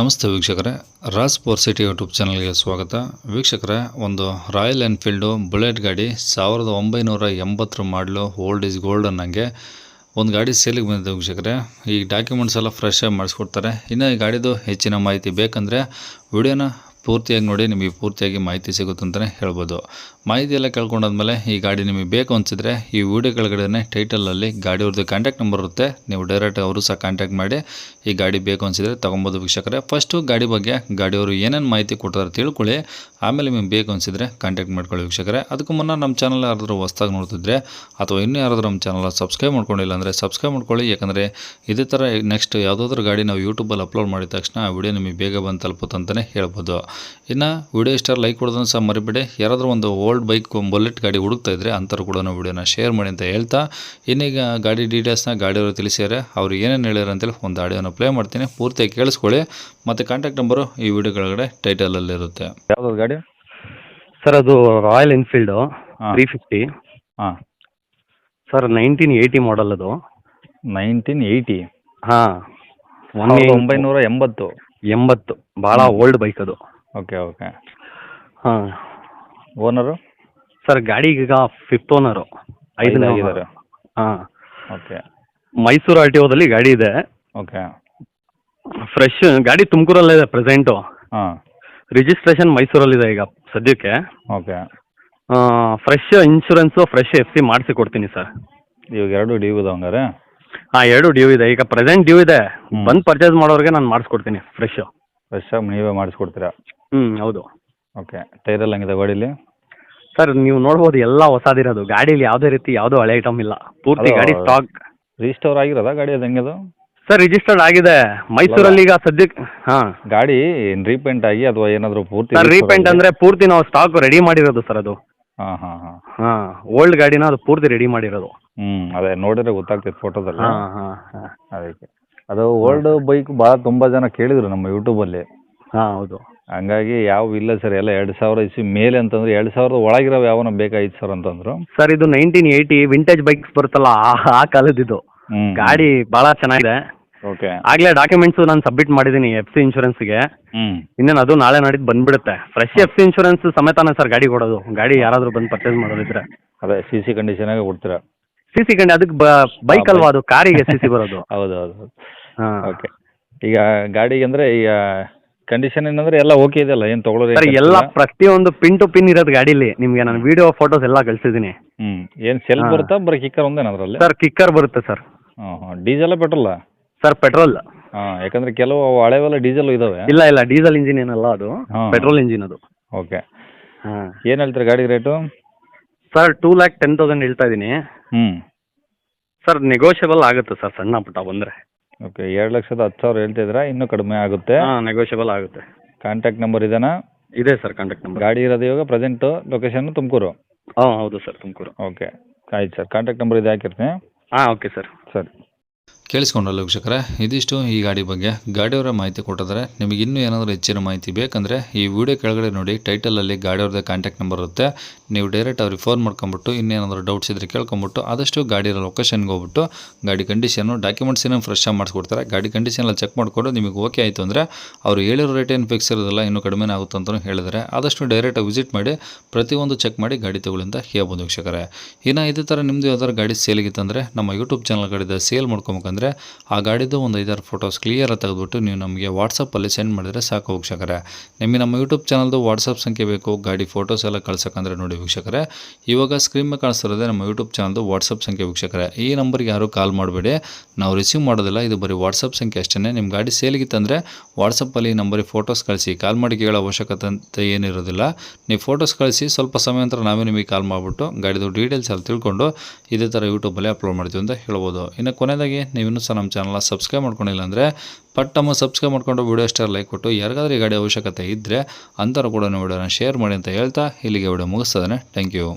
ನಮಸ್ತೆ ವೀಕ್ಷಕರೇ. Raj power city YouTube ಚಾನಲ್ಗೆ ಸ್ವಾಗತ. ವೀಕ್ಷಕರೇ, ಒಂದು ರಾಯಲ್ ಎನ್ಫೀಲ್ಡು ಬುಲೆಟ್ ಗಾಡಿ ಸಾವಿರದ ಒಂಬೈನೂರ ಎಂಬತ್ತರ ಮಾಡಲು ಓಲ್ಡ್ ಈಸ್ ಗೋಲ್ಡ್ ಅನ್ನಂಗೆ ಒಂದು ಗಾಡಿ ಸೇಲಿಗೆ ಬಂದಿದೆ ವೀಕ್ಷಕರೇ. ಈ ಡಾಕ್ಯುಮೆಂಟ್ಸ್ ಎಲ್ಲ ಫ್ರೆಶ್ ಆಗಿ ಮಾಡಿಸ್ಕೊಡ್ತಾರೆ. ಇನ್ನು ಈ ಗಾಡಿದು ಹೆಚ್ಚಿನ ಮಾಹಿತಿ ಬೇಕಂದರೆ ವಿಡಿಯೋನ ಪೂರ್ತಿಯಾಗಿ ನೋಡಿ, ನಿಮಗೆ ಪೂರ್ತಿಯಾಗಿ ಮಾಹಿತಿ ಸಿಗುತ್ತೆ ಅಂತಲೇ ಹೇಳ್ಬೋದು. ಮಾಹಿತಿ ಎಲ್ಲ ಕೇಳ್ಕೊಂಡಾದ್ಮೇಲೆ ಈ ಗಾಡಿ ನಿಮಗೆ ಬೇಕು ಅನಿಸಿದ್ರೆ ಈ ವಿಡಿಯೋ ಕೆಳಗಡೆ ಟೈಟಲಲ್ಲಿ ಗಾಡಿಯವ್ರದ್ದು ಕಾಂಟ್ಯಾಕ್ಟ್ ನಂಬರ್ ಇರುತ್ತೆ. ನೀವು ಡೈರೆಕ್ಟ್ ಅವರು ಸಹ ಕಾಂಟ್ಯಾಕ್ಟ್ ಮಾಡಿ ಈ ಗಾಡಿ ಬೇಕು ಅನಿಸಿದ್ರೆ ತೊಗೊಬೋದು ವೀಕ್ಷಕರೇ. ಫಸ್ಟು ಗಾಡಿ ಬಗ್ಗೆ ಗಾಡಿಯವರು ಏನೇನು ಮಾಹಿತಿ ಕೊಡ್ತಾರೆ ತಿಳ್ಕೊಳ್ಳಿ. ಆಮೇಲೆ ನಿಮಗೆ ಬೇಕು ಅನಿಸಿದ್ರೆ ಕಾಂಟ್ಯಾಕ್ಟ್ ಮಾಡ್ಕೊಳ್ಳಿ ವೀಕ್ಷಕರೇ. ಅದಕ್ಕೂ ಮುನ್ನ ನಮ್ಮ ಚಾನಲ್ ಯಾರಾದರೂ ಹೊಸ್ದಾಗಿ ನೋಡ್ತಿದ್ರೆ ಅಥವಾ ಇನ್ನೂ ಯಾರಾದರೂ ನಮ್ಮ ಚಾನಲ್ ಸಬ್ಸ್ಕ್ರೈಬ್ ಮಾಡ್ಕೊಂಡಿಲ್ಲ ಅಂದರೆ ಸಬ್ಸ್ಕ್ರೈಬ್ ಮಾಡ್ಕೊಳ್ಳಿ. ಯಾಕಂದರೆ ಇದೇ ಥರ ನೆಕ್ಸ್ಟ್ ಯಾವುದಾದ್ರೂ ಗಾಡಿ ನಾವು ಯೂಟ್ಯೂಬಲ್ಲಿ ಅಪ್ಲೋಡ್ ಮಾಡಿದ ತಕ್ಷಣ ಆ ವಿಡಿಯೋ ನಿಮಗೆ ಬೇಗ ಬಂದು ತಲುಪುತ್ತಂತಲೇ ಹೇಳ್ಬೋದು. ಇನ್ನು ವಿಡಿಯೋ ಇಷ್ಟ ಲೈಕ್ ಕೊಡೋದನ್ನು ಸಹ ಮರಿಬೇಡಿ. ಯಾರಾದರೂ ಒಂದು ಓಲ್ಡ್ ಬೈಕ್ ಬುಲೆಟ್ ಗಾಡಿ ಹುಡುಕ್ತಾ ಇದ್ರೆ ಅಂಥವ್ರು ಕೂಡ ನಾವು ವಿಡಿಯೋನ ಶೇರ್ ಮಾಡಿ ಅಂತ ಹೇಳ್ತಾ. ಇನ್ನೀಗ ಗಾಡಿ ಡೀಟೇಲ್ಸ್ನ ಗಾಡಿಯವರು ತಿಳಿಸ್ಯಾರೆ ಅವ್ರು ಏನೇನು ಹೇಳ್ಯಾರ ಅಂತೇಳಿ ಒಂದು ಆಡಿಯೋನ ಪ್ಲೇ ಮಾಡ್ತೀನಿ. ಪೂರ್ತಿಯಾಗಿ ಕೇಳಿಸ್ಕೊಳ್ಳಿ. ಮತ್ತು ಕಾಂಟ್ಯಾಕ್ಟ್ ನಂಬರು ಈ ವಿಡಿಯೋ ಕೆಳಗಡೆ ಟೈಟಲಲ್ಲಿರುತ್ತೆ ಯಾವ್ದು ಗಾಡಿ? ಸರ್ ಅದು ರಾಯಲ್ ಎನ್ಫೀಲ್ಡು. ತ್ರೀ ಫಿಫ್ಟಿ ಹಾಂ. ಸರ್ ನೈನ್ಟೀನ್ ಏಯ್ಟಿ ಮಾಡಲ್ ಅದು. ನೈನ್ಟೀನ್ ಏಯ್ಟಿ ಹಾಂ. ಒಂಬೈನೂರ ಎಂಬತ್ತು. ಎಂಬತ್ತು. ಭಾಳ ಓಲ್ಡ್ ಬೈಕ್ ಅದು. ಓಕೆ ಓಕೆ ಹಾಂ. ಓನರು ಸರ್ ಗಾಡಿ ಈಗ ಫಿಫ್ತ್ ಓನರು ಐದನೇ ಆಗಿದ್ದಾರೆ ಹಾಂ. ಓಕೆ ಮೈಸೂರು ಆರ್ ಟಿ ಓದಲ್ಲಿ ಗಾಡಿ ಇದೆ. ಓಕೆ ಫ್ರೆಶ್ ಗಾಡಿ ತುಮಕೂರಲ್ಲೇ ಇದೆ ಪ್ರೆಸೆಂಟು ಹಾಂ. ರಿಜಿಸ್ಟ್ರೇಷನ್ ಮೈಸೂರಲ್ಲಿದೆ ಈಗ ಸದ್ಯಕ್ಕೆ. Okay fresh insurance fresh F C ಮಾಡಿಸಿ ಕೊಡ್ತೀನಿ ಸರ್ ಇವಾಗ ಎರಡು ಡ್ಯೂ ಇದೆ ಹಂಗಾರೆ? ಹಾಂ ಎರಡು ಡ್ಯೂ ಇದೆ. ಈಗ ಪ್ರೆಸೆಂಟ್ ಡ್ಯೂ ಇದೆ. ಬಂದು ಪರ್ಚೇಸ್ ಮಾಡೋರಿಗೆ ನಾನು ಮಾಡಿಸ್ಕೊಡ್ತೀನಿ ಫ್ರೆಶ್ ಫ್ರೆಶ್ ಆಗಿ ನೀವೇ ಮಾಡಿಸ್ಕೊಡ್ತೀರಾ ಹ್ಞೂ ಹೌದು. ಓಕೆ ಟೈರೆಲ್ಲ ಹಂಗಿದೆ ಗಾಡಿಲಿ? ಸರ್ ನೀವು ನೋಡ್ಬೋದು ಎಲ್ಲ ಹೊಸದಿರೋದು. ಗಾಡಿಲಿ ಯಾವುದೇ ರೀತಿ ಯಾವುದೋ ಹಳೆ ಐಟಮ್ ಇಲ್ಲ. ಪೂರ್ತಿ ಅದು- ಗಾಡಿ ಸ್ಟಾಕ್ ರಿಜಿಸ್ಟರ್ ಆಗಿರೋದ ಗಾಡಿ ಅದು ಹೆಂಗದು ಸರ್ ರಿಜಿಸ್ಟರ್ಡ್ ಆಗಿದೆ. ಮೈಸೂರಲ್ಲಿ ಈಗ ಸದ್ಯಕ್ಕೆ ಹಾಂ. ಗಾಡಿ ರೀಪೇಂಟ್ ಆಗಿ ಅಥವಾ ಏನಾದರೂ ಪೂರ್ತಿ ಸರ್ ರೀಪೇಂಟ್ ಅಂದ್ರೆ ಪೂರ್ತಿ ನಾವು ಸ್ಟಾಕ್ ರೆಡಿ ಮಾಡಿರೋದು ಸರ್ ಅದು. ಹಾಂ ಹಾಂ ಹಾಂ. ಹಾಂ ಓಲ್ಡ್ ಗಾಡಿನ ಅದು ಪೂರ್ತಿ ರೆಡಿ ಮಾಡಿರೋದು. ಹ್ಞೂ ಅದೇ ನೋಡಿದ್ರೆ ಗೊತ್ತಾಗ್ತೈತೆ ಫೋಟೋದಲ್ಲಿ ಹಾಂ ಹಾಂ ಹಾಂ. ಅದಕ್ಕೆ. ಅದು ಓಲ್ಡ್ ಬೈಕ್ ಭಾಳ ತುಂಬ ಜನ ಕೇಳಿದ್ರು ನಮ್ಮ ಯೂಟ್ಯೂಬಲ್ಲಿ ಹಾಂ ಹೌದು. ಹಂಗಾಗಿ ಯಾವ ಇಲ್ಲ ಸರ್ ಎಲ್ಲ ಎರಡು ಸಾವಿರ ಇಸಿ ಮೇಲೆ ಅಂತಂದ್ರೆ ಎರಡು ಸಾವಿರದ ಒಳಗಿರೋ ಯಾವನ ಬೇಕಾಗಿತ್ತು ಸರ್ ಅಂತಂದ್ರು. ಸರ್ ಇದು ನೈನ್ಟೀನ್ ಏಯ್ಟಿ ವಿಂಟೇಜ್ ಬೈಕ್ಸ್ ಬರುತ್ತಲ್ಲ ಆ ಆ ಕಾಲದಿದು ಗಾಡಿ ಬಹಳ ಚೆನ್ನಾಗಿದೆ. ಓಕೆ ಆಗ್ಲೇ ಡಾಕ್ಯುಮೆಂಟ್ಸ್ ನಾನು ಸಬ್ಮಿಟ್ ಮಾಡಿದೀನಿ ಎಫ್ ಸಿ ಇನ್ಶೂರೆನ್ಸ್ಗೆ ಹ್ಮ್. ಇನ್ನೇನು ಅದು ನಾಳೆ ನಾಡಿದ್ ಬಂದ್ಬಿಡುತ್ತೆ. ಫ್ರೆಶ್ ಎಫ್ ಸಿ ಇನ್ಶೂರೆನ್ಸ್ ಸಮೇತಾನೆ ಸರ್ ಗಾಡಿ ಕೊಡೋದು. ಗಾಡಿ ಯಾರಾದರೂ ಬಂದು ಪರ್ಚೇಸ್ ಮಾಡೋದಿದ್ರೆ. ಅದೇ ಸಿ ಸಿ ಕಂಡೀಷನಾಗೆ ಕೊಡ್ತೀರಾ? ಸಿ ಸಿ ಕಂಡಿ ಅದಕ್ಕೆ ಬೈಕ್ ಅಲ್ವಾ ಅದು? ಕಾರಿಗೆ ಸಿ ಸಿ ಬರೋದು. ಹೌದು ಹೌದು. ಹೌದು ಹಾಂ. ಓಕೆ ಈಗ ಗಾಡಿಗೆ ಅಂದರೆ ಈಗ ಕಂಡೀಷನ್ ಏನಂದ್ರೆ ಎಲ್ಲ ಓಕೆ ಇದೆಯಲ್ಲ ಏನು ತಗೊಳ್ಳೋದು ಸರ್ ಎಲ್ಲ ಪ್ರತಿಯೊಂದು ಪಿನ್ ಟು ಪಿನ್ ಇರೋದು ಗಾಡಿಲಿ ನಿಮಗೆ ನಾನು ವಿಡಿಯೋ ಫೋಟೋಸ್ ಎಲ್ಲ ಕಳಿಸಿದ್ದೀನಿ. ಹ್ಮ್ ಏನು ಸೆಲ್. ಬರುತ್ತಾ ಬರೀ ಕಿಕ್ಕರ್ ಒಂದೇನ ಅದರಲ್ಲಿ? ಸರ್ ಕಿಕ್ಕರ್ ಬರುತ್ತೆ ಸರ್. ಡೀಸೆಲ್ ಪೆಟ್ರೋಲ್ ಡೀಸೆಲ್ಲ ಪೆಟ್ರೋಲ ಸರ್ ಪೆಟ್ರೋಲ್ ಹಾಂ ಯಾಕಂದ್ರೆ ಕೆಲವು ಅವು ಹಳೆವೆಲ್ಲ ಡೀಸೆಲ್ ಇದಾವೆ. ಇಲ್ಲ ಇಲ್ಲ ಡೀಸೆಲ್ ಇಂಜಿನ್ ಏನಲ್ಲ ಅದು. ಹಾ. ಪೆಟ್ರೋಲ್ ಇಂಜಿನ್ ಅದು. ಓಕೆ ಹಾಂ. ಏನು ಹೇಳ್ತೀರಾ ಗಾಡಿ rate sir two lakh ten thousand ಹೇಳ್ತಾ ಇದ್ದೀನಿ. ಹ್ಮ್. ಸರ್ ನೆಗೋಷಿಯಬಲ್ ಆಗುತ್ತೆ ಸರ್ ಸಣ್ಣ ಪುಟ್ಟ ಬಂದರೆ. ಓಕೆ ಎರಡು ಲಕ್ಷದ ಹತ್ತು ಸಾವಿರ ಹೇಳ್ತಿದ್ದೀರಾ? ಇನ್ನೂ ಕಡಿಮೆ ಆಗುತ್ತೆ. ಹಾಂ ನೆಗೋಷಿಯಬಲ್ ಆಗುತ್ತೆ. ಕಾಂಟ್ಯಾಕ್ಟ್ ನಂಬರ್ ಇದೇನಾ? ಇದೆ ಸರ್ ಕಾಂಟ್ಯಾಕ್ಟ್ ನಂಬರ್ ಗಾಡಿ ಇರೋದು ಇವಾಗ ಪ್ರೆಸೆಂಟು ಲೊಕೇಶನ್ ತುಮಕೂರು? ಹಾಂ ಹೌದು ಸರ್ ತುಮಕೂರು. ಓಕೆ ಆಯ್ತು ಸರ್. ಕಾಂಟ್ಯಾಕ್ಟ್ ನಂಬರ್ ಇದು ಹಾಕಿರ್ತೀನಿ. ಹಾಂ ಓಕೆ ಸರ್. ಸರಿ. ಕೇಳಿಸ್ಕೊಂಡಲ್ಲ ವೀಕ್ಷಕರೇ? ಇದಿಷ್ಟು ಈ ಗಾಡಿ ಬಗ್ಗೆ. ಗಾಡಿಯವರ ಮಾಹಿತಿ ಕೊಟ್ಟಿದ್ರೆ ನಿಮಗೆ ಇನ್ನೂ ಏನಾದರೂ ಹೆಚ್ಚಿನ ಮಾಹಿತಿ ಬೇಕಂದರೆ ಈ ವಿಡಿಯೋ ಕೆಳಗಡೆ ನೋಡಿ ಟೈಟಲಲ್ಲಿ ಗಾಡಿಯವ್ರದ್ದು ಕಾಂಟ್ಯಾಕ್ಟ್ ನಂಬರ್ ಇರುತ್ತೆ. ನೀವು ಡೈರೆಕ್ಟ್ ಅವ್ರಿಗೆ ಫೋನ್ ಮಾಡ್ಕೊಂಬಿಟ್ಟು, ಇನ್ನೇನಾದರೂ ಡೌಟ್ಸ್ ಇದ್ದರೆ ಕೇಳ್ಕೊಂಬಿಟ್ಟು, ಆದಷ್ಟು ಗಾಡಿಯ ಲೊಕೇಶನ್ಗೆ ಹೋಗ್ಬಿಟ್ಟು, ಗಾಡಿ ಕಂಡೀಷನು ಡಾಕ್ಯುಮೆಂಟ್ಸ್ ಏನೋ ಫ್ರೆಶ್ ಆಗಿ ಮಾಡಿಸ್ಕೊಡ್ತಾರೆ. ಗಾಡಿ ಕಂಡೀಷನ್ ಎಲ್ಲ ಚೆಕ್ ಮಾಡಿಕೊಂಡು ನಿಮಗೆ ಓಕೆ ಆಯಿತು ಅಂದರೆ, ಅವರು ಹೇಳಿರೋ ರೇಟ್ ಏನು ಫಿಕ್ಸ್ ಇರೋದಿಲ್ಲ, ಇನ್ನೂ ಕಡಿಮೆ ಆಗುತ್ತೆ ಅಂತಲೂ ಹೇಳಿದರೆ ಆದಷ್ಟು ಡೈರೆಕ್ಟಾಗಿ ವಿಸಿಟ್ ಮಾಡಿ, ಪ್ರತಿಯೊಂದು ಚೆಕ್ ಮಾಡಿ ಗಾಡಿ ತಗೊಳ್ಳಿ ಅಂತ ಹೇಳ್ಬೋದು ವೀಕ್ಷಕರೇ. ಇನ್ನು ಇದೇ ಥರ ನಿಮ್ಮದು ಯಾವ್ದಾದ್ರು ಗಾಡಿ ಸೇಲಿಗಿತ್ತಂದರೆ ನಮ್ಮ ಯೂಟ್ಯೂಬ್ ಚಾನಲ್ ಕಡೆದ ಸೇಲ್ ಮಾಡ್ಕೊಬೇಕಂದ್ರೆ ಆ ಗಾಡಿದು ಒಂದು ಐದಾರು ಫೋಟೋಸ್ ಕ್ಲಿಯರಾಗಿ ತೆಗೆದುಬಿಟ್ಟು ನೀವು ನಮಗೆ ವಾಟ್ಸಪ್ಪಲ್ಲಿ ಸೆಂಡ್ ಮಾಡಿದರೆ ಸಾಕು ವೀಕ್ಷಕರೇ. ನಿಮಗೆ ನಮ್ಮ ಯೂಟ್ಯೂಬ್ ಚಾನಲ್ದು ವಾಟ್ಸಪ್ ಸಂಖ್ಯೆ ಬೇಕು, ಗಾಡಿ ಫೋಟೋಸ್ ಎಲ್ಲ ಕಳ್ಸೋಕ್ಕಂದ್ರೆ ನೋಡಿ ವೀಕ್ಷಕರೇ. ಇವಾಗ ಸ್ಕ್ರೀನ್ ಮೇಲೆ ಕಾಣಿಸ್ತಿರೋದೇ ನಮ್ಮ ಯೂಟ್ಯೂಬ್ ಚಾನಲ್ದು ವಾಟ್ಸಪ್ ಸಂಖ್ಯೆ ವೀಕ್ಷಕರೇ. ಈ ನಂಬರ್ಗೆ ಯಾರೂ ಕಾಲ್ ಮಾಡಬೇಡಿ. ನಾವು ರಿಸೀವ್ ಮಾಡೋದಿಲ್ಲ, ಇದು ಬರೀ ವಾಟ್ಸಪ್ ಸಂಖ್ಯೆ ಅಷ್ಟೇ ನಿಮ್ಮ ಗಾಡಿ ಸೇಲಿಗಿತ್ತಂದರೆ ವಾಟ್ಸಪ್ಪಲ್ಲಿ ಈ ನಂಬರಿಗೆ ಫೋಟೋಸ್ ಕಳಿಸಿ. ಕಾಲ್ ಮಾಡಿ ಕೇಳೋ ಅವಶ್ಯಕತೆ ಅಂತ ಏನಿರೋದಿಲ್ಲ. ನೀವು ಫೋಟೋಸ್ ಕಳಿಸಿ, ಸ್ವಲ್ಪ ಸಮಯ ನಂತರ ನಾವೇ ನಿಮಗೆ ಕಾಲ್ ಮಾಡಿಬಿಟ್ಟು ಗಾಡಿದು ಡೀಟೇಲ್ಸ್ ಎಲ್ಲ ತಿಳ್ಕೊಂಡು ಇದೇ ಥರ ಯೂಟ್ಯೂಬಲ್ಲಿ ಅಪ್ಲೋಡ್ ಮಾಡ್ತೀವಿ ಅಂತ ಹೇಳ್ಬೋದು. ಇನ್ನು ಕೊನೆಯದಾಗಿ ನೀವು ಇನ್ನೂ ಸಹ ನಮ್ಮ ಚಾನಲ್ನ ಸಬ್ಸ್ಕ್ರೈಬ್ ಮಾಡ್ಕೊಂಡಿಲ್ಲ ಅಂದರೆ ಪಟ್ಟಮ್ಮ ಸಬ್ಸ್ಕ್ರೈಬ್ ಮಾಡ್ಕೊಂಡು ವಿಡಿಯೋ ಸ್ಟಾರ್ ಲೈಕ್ ಕೊಟ್ಟು ಯಾರಿಗಾದ್ರೂ ಈ ಗಾಡಿ ಅವಶ್ಯಕತೆ ಇದ್ದರೆ ಅಂಥವ್ರು ಕೂಡ ವಿಡಿಯೋನ ಶೇರ್ ಮಾಡಿ ಅಂತ ಹೇಳ್ತಾ ಇಲ್ಲಿಗೆ ವಿಡಿಯೋ ಮುಗಿಸ್ತದೆ ಥ್ಯಾಂಕ್ ಯು